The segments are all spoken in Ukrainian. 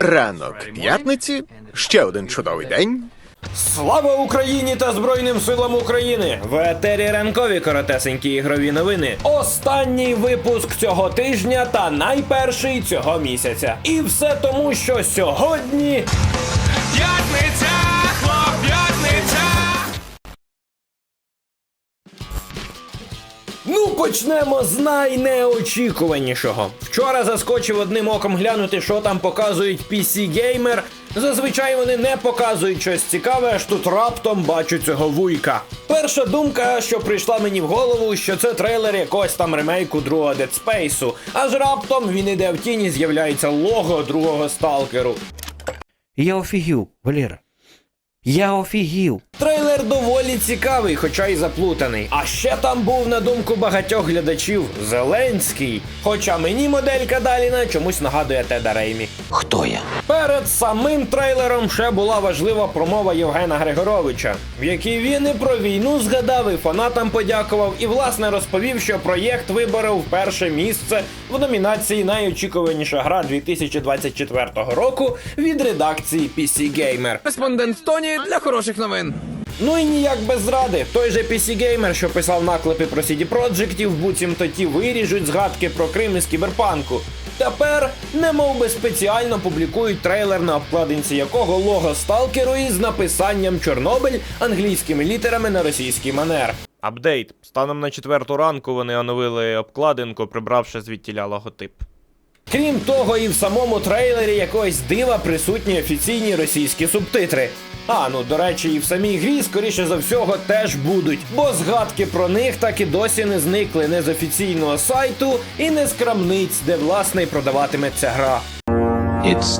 Ранок п'ятниці, ще один чудовий день. Слава Україні та Збройним силам України! В етері ранкові коротесенькі ігрові новини. Останній випуск цього тижня та найперший цього місяця. І все тому, що сьогодні П'ятниця, почнемо з найнеочікуванішого. Вчора заскочив одним оком глянути, що там показують PC Gamer. Зазвичай вони не показують щось цікаве, аж тут раптом бачу цього вуйка. Перша думка, що прийшла мені в голову, що це трейлер якогось там ремейку другого Dead Space. Аж раптом він іде в тіні, з'являється лого другого сталкеру. Я офігів, Валера. Я офігів. Трейлер доволі цікавий, хоча й заплутаний. А ще там був, на думку багатьох глядачів, Зеленський. Хоча мені моделька Даліна чомусь нагадує Теда Реймі. Хто я? Перед самим трейлером ще була важлива промова Євгена Григоровича, в якій він і про війну згадав, і фанатам подякував, і власне розповів, що проєкт виборов перше місце в номінації Найочікуваніша гра 2024 року від редакції PC Gamer. Респондент Тоні для хороших новин. Ну і ніяк без зради. Той же PC Gamer, що писав наклепи про CD Projektів, буцімто ті виріжуть згадки про Крим із кіберпанку. Тепер, немов би спеціально публікують трейлер, на обкладинці якого лого сталкеру із написанням Чорнобиль англійськими літерами на російський манер. Апдейт. Станом на четверту ранку вони оновили обкладинку, прибравши звідтіля логотип. Крім того, і в самому трейлері якогось дива присутні офіційні російські субтитри. А, ну до речі, і в самій грі, скоріше за всього, теж будуть, бо згадки про них так і досі не зникли не з офіційного сайту і не з крамниць, де власне й продаватиметься гра.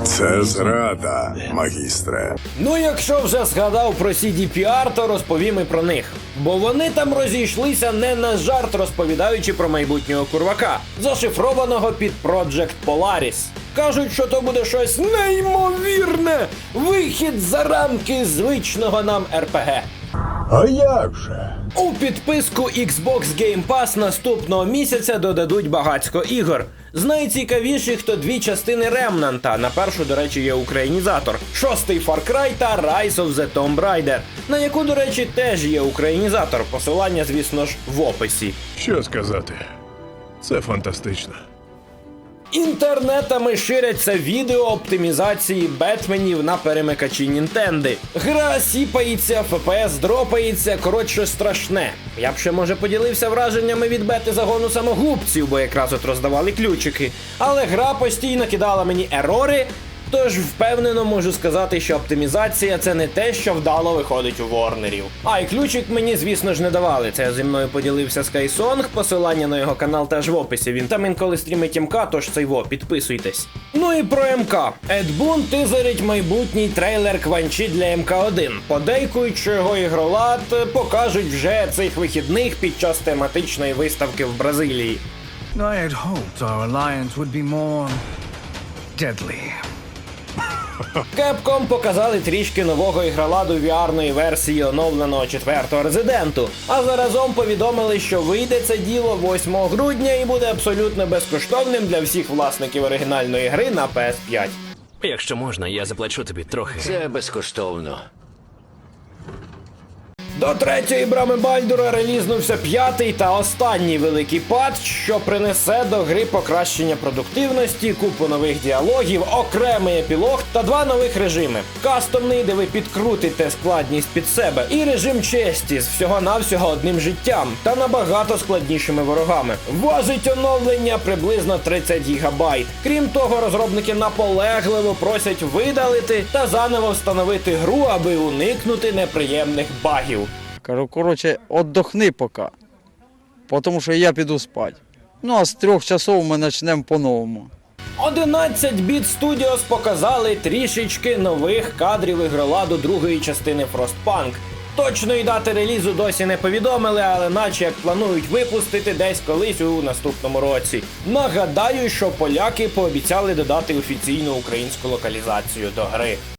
Це зрада, магістре. Ну, якщо вже згадав про CDPR, то розповім і про них. Бо вони там розійшлися не на жарт, розповідаючи про майбутнього курвака, зашифрованого під Project Polaris. Кажуть, що то буде щось неймовірне, вихід за рамки звичного нам РПГ. А як же? У підписку Xbox Game Pass наступного місяця додадуть багацько ігор. З найцікавіших то дві частини Ремнанта. На першу, до речі, є українізатор, шостий Far Cry та Rise of the Tomb Raider, на яку, до речі, теж є українізатор. Посилання, звісно ж, в описі. Що сказати? Це фантастично. Інтернетами ширяться відео оптимізації Бетменів на перемикачі Нінтенди. Гра сіпається, ФПС дропається, коротше страшне. Я б ще може поділився враженнями від бети загону самогубців, бо якраз от роздавали ключики. Але гра постійно кидала мені ерори. Тож впевнено можу сказати, що оптимізація це не те, що вдало виходить у Ворнерів. А і ключик мені, звісно ж, не давали. Це зі мною поділився Skysong, посилання на його канал теж в описі. Він там інколи стрімить МК, тож цей во, підписуйтесь. Ну і про МК. Ед Бун тизерить майбутній трейлер Кванчі для МК1. Подейкують, що його ігролад покажуть вже цих вихідних під час тематичної виставки в Бразилії. I had hoped our alliance would be more deadly. Capcom показали трішки нового ігроладу VR-ної версії оновленого четвертого резиденту. А заразом повідомили, що вийде це діло 8 грудня і буде абсолютно безкоштовним для всіх власників оригінальної гри на PS5. Якщо можна, я заплачу тобі трохи. Це безкоштовно. До третьої брами Бальдура релізнувся п'ятий та останній великий патч, що принесе до гри покращення продуктивності, купу нових діалогів, окремий епілог та два нових режими: кастомний, де ви підкрутите складність під себе, і режим честі з всього-навсього одним життям та набагато складнішими ворогами. Важить оновлення приблизно 30 гігабайт. Крім того, розробники наполегливо просять видалити та заново встановити гру, аби уникнути неприємних багів. Кажу, коротше, отдохни поки. Тому що я піду спати. Ну а з трьох часов ми почнемо по-новому. 11 біт Studios показали трішечки нових кадрів ігроладу другої частини Frostpunk. Точної дати релізу досі не повідомили, але наче як планують випустити десь колись у наступному році. Нагадаю, що поляки пообіцяли додати офіційну українську локалізацію до гри.